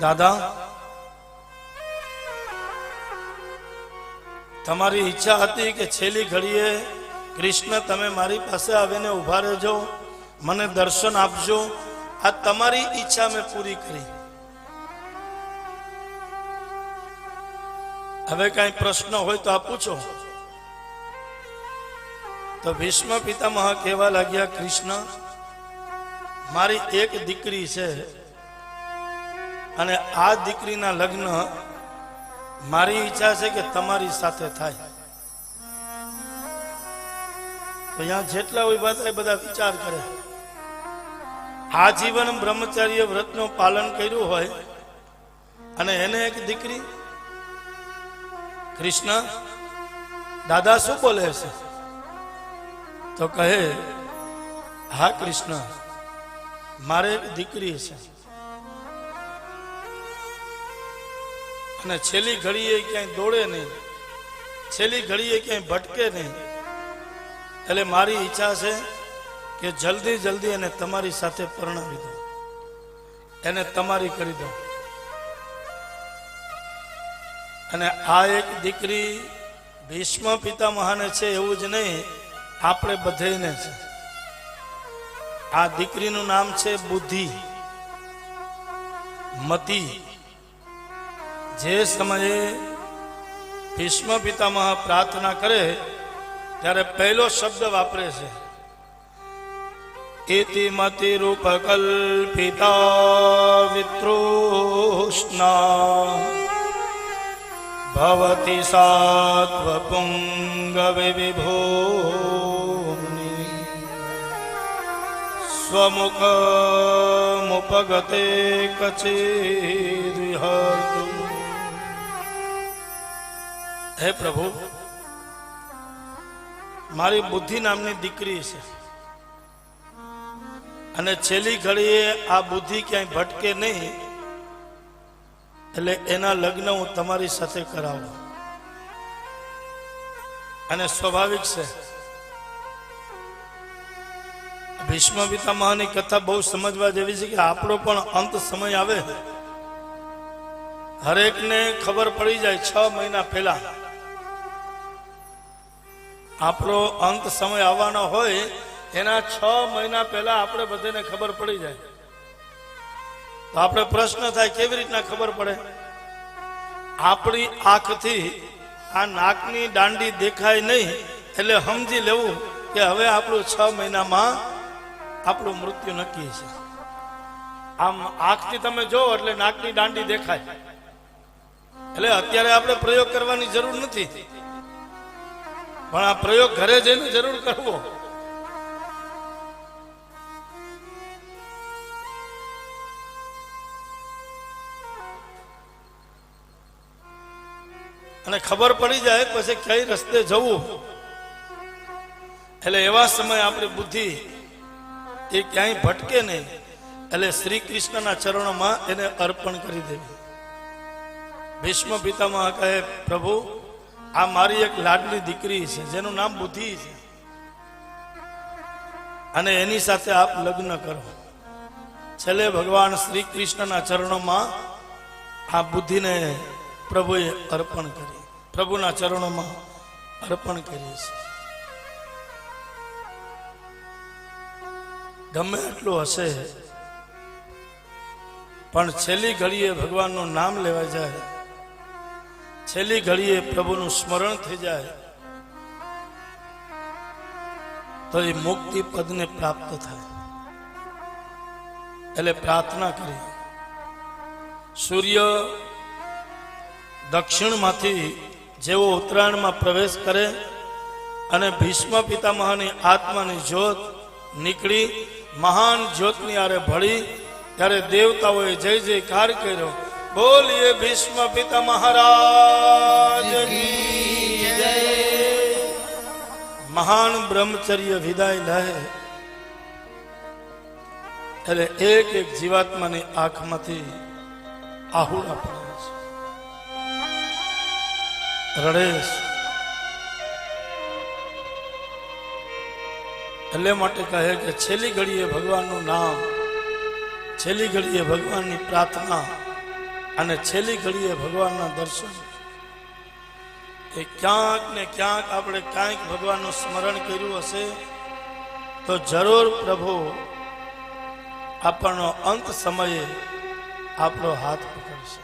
દાદા, તમારી ઈચ્છા હતી કે છેલ્લી ઘડીએ કૃષ્ણ તમે મારી પાસે આવીને ઊભા રહેજો, મને દર્શન આપજો. આ તમારી ઈચ્છા મેં પૂરી કરી. હવે કઈ પ્રશ્ન હોય તો આ પૂછો. તો ભીષ્મ પિતામહ કહેવા લાગ્યા, કૃષ્ણ, મારી એક દીકરી છે અને આ દીકરીના લગ્ન મારી ઈચ્છા છે કે તમારી સાથે થાય. અહીંયા જેટલા હોય થાય બધા વિચાર કરે. આજીવન બ્રહ્મચર્ય વ્રતનું પાલન કર્યું હોય અને એને એક દીકરી, કૃષ્ણ, દાદા શું બોલે છે? તો કહે, હા કૃષ્ણ, મારે દીકરી છે. અને છેલ્લી ઘડીએ ક્યાંય દોડે નહીં. છેલ્લી ઘડીએ ક્યાંય ભટકે નહીં. એટલે મારી ઈચ્છા છે કે જલ્દી જલ્દી એને તમારી સાથે પરણાવી દો એને તમારી કરી દો અને આ એક દીકરી ભીષ્મ પિતામહાને છે એવું જ નહીં, આપણે બધેને છે. આ દીકરીનું નામ છે બુદ્ધિ. મતી. જે સમયે ભીષ્મ પિતામહ પ્રાર્થના કરે, ત્યારે પહેલો શબ્દ વાપરે છે. ઇતિ રૂપ કલ્પિતા વિતૃષ્ણા. ભવતી સાત્વ પુંગવે વિભો મુપગતે કચેરિહતુ હે પ્રભુ, મારી બુદ્ધિ નામની દીકરી છે. અને છેલ્લી ઘડીએ આ બુદ્ધિ ક્યાંય ભટકે નહીં, એટલે એના લગ્ન હું તમારી સાથે કરાવું. અને સ્વાભાવિક છે ભીષ્મ પિતામહની કથા બહુ સમજવા જેવી છે કે આપણો પણ અંત સમય આવે. હરેકને ખબર પડી જાય છ મહિના પહેલા. આપણો અંત સમય આવવાનો હોય, એના છ મહિના પહેલા આપણે બધાને ખબર પડી જાય. તો આપણે પ્રશ્ન થાય, કેવી રીતના ખબર પડે? આપણી આંખથી આ નાકની દાંડી દેખાય નહીં, એટલે સમજી લેવું કે હવે આપણું છ મહિનામાં આપણું મૃત્યુ નક્કી છે. આમ આંખથી તમે જો, એટલે નાકની દાંડી દેખાય. એટલે અત્યારે આપણે પ્રયોગ કરવાની જરૂર નથી. પણ આ પ્રયોગ ઘરે જઈને જરૂર કરવો. અને ખબર પડી જાય પછી કઈ રસ્તે જવું. એટલે એવા સમય આપણી બુદ્ધિ એ ક્યાંય ભટકે નહીં. એટલે શ્રી કૃષ્ણના ચરણોમાં એને અર્પણ કરી દેવી. ભીષ્મ પિતામાં કહે, પ્રભુ આ મારી એક લાડલી દીકરી છે, જેનું નામ બુદ્ધિ છે. અને એની સાથે આપ લગ્ન કરો. છેલ્લે ભગવાન શ્રી કૃષ્ણના ચરણોમાં આ બુદ્ધિને પ્રભુએ અર્પણ કરી. પ્રભુના ચરણોમાં અર્પણ કરી છે. ગમે એટલું હશે, પણ છેલ્લી ઘડીએ ભગવાનનું નામ લેવા જાય. છેલ્લી ઘડીએ પ્રભુનું સ્મરણ થઈ જાય, તો એ મુક્તિ પદને પ્રાપ્ત થાય. એટલે પ્રાર્થના કરી. સૂર્ય દક્ષિણમાંથી જેવો ઉત્તરાયણમાં પ્રવેશ કરે અને ભીષ્મ પિતામહની આત્માની જ્યોત નીકળી, મહાન જ્યોતની આરે ભળી, ત્યારે દેવતાઓએ જય જયકાર કર્યો. બોલીએ ભીષ્મ પિતા મહારાજ મહાન બ્રહ્મચર્ય વિદાય લે. એટલે એક એક જીવાત્માની આંખમાંથી આહુડા પડે છે. રડે છે. એટલે માટે કહે કે છેલ્લી ઘડીએ ભગવાનનું નામ છેલ્લી ઘડીએ ભગવાનની પ્રાર્થના અને છેલ્લી ઘડીએ ભગવાનના દર્શન. એ ક્યાંક ને ક્યાંક આપણે ક્યાંક ભગવાનનું સ્મરણ કર્યું હશે, તો જરૂર પ્રભુ, આપણનો અંત સમયે આપણો હાથ પકડશે.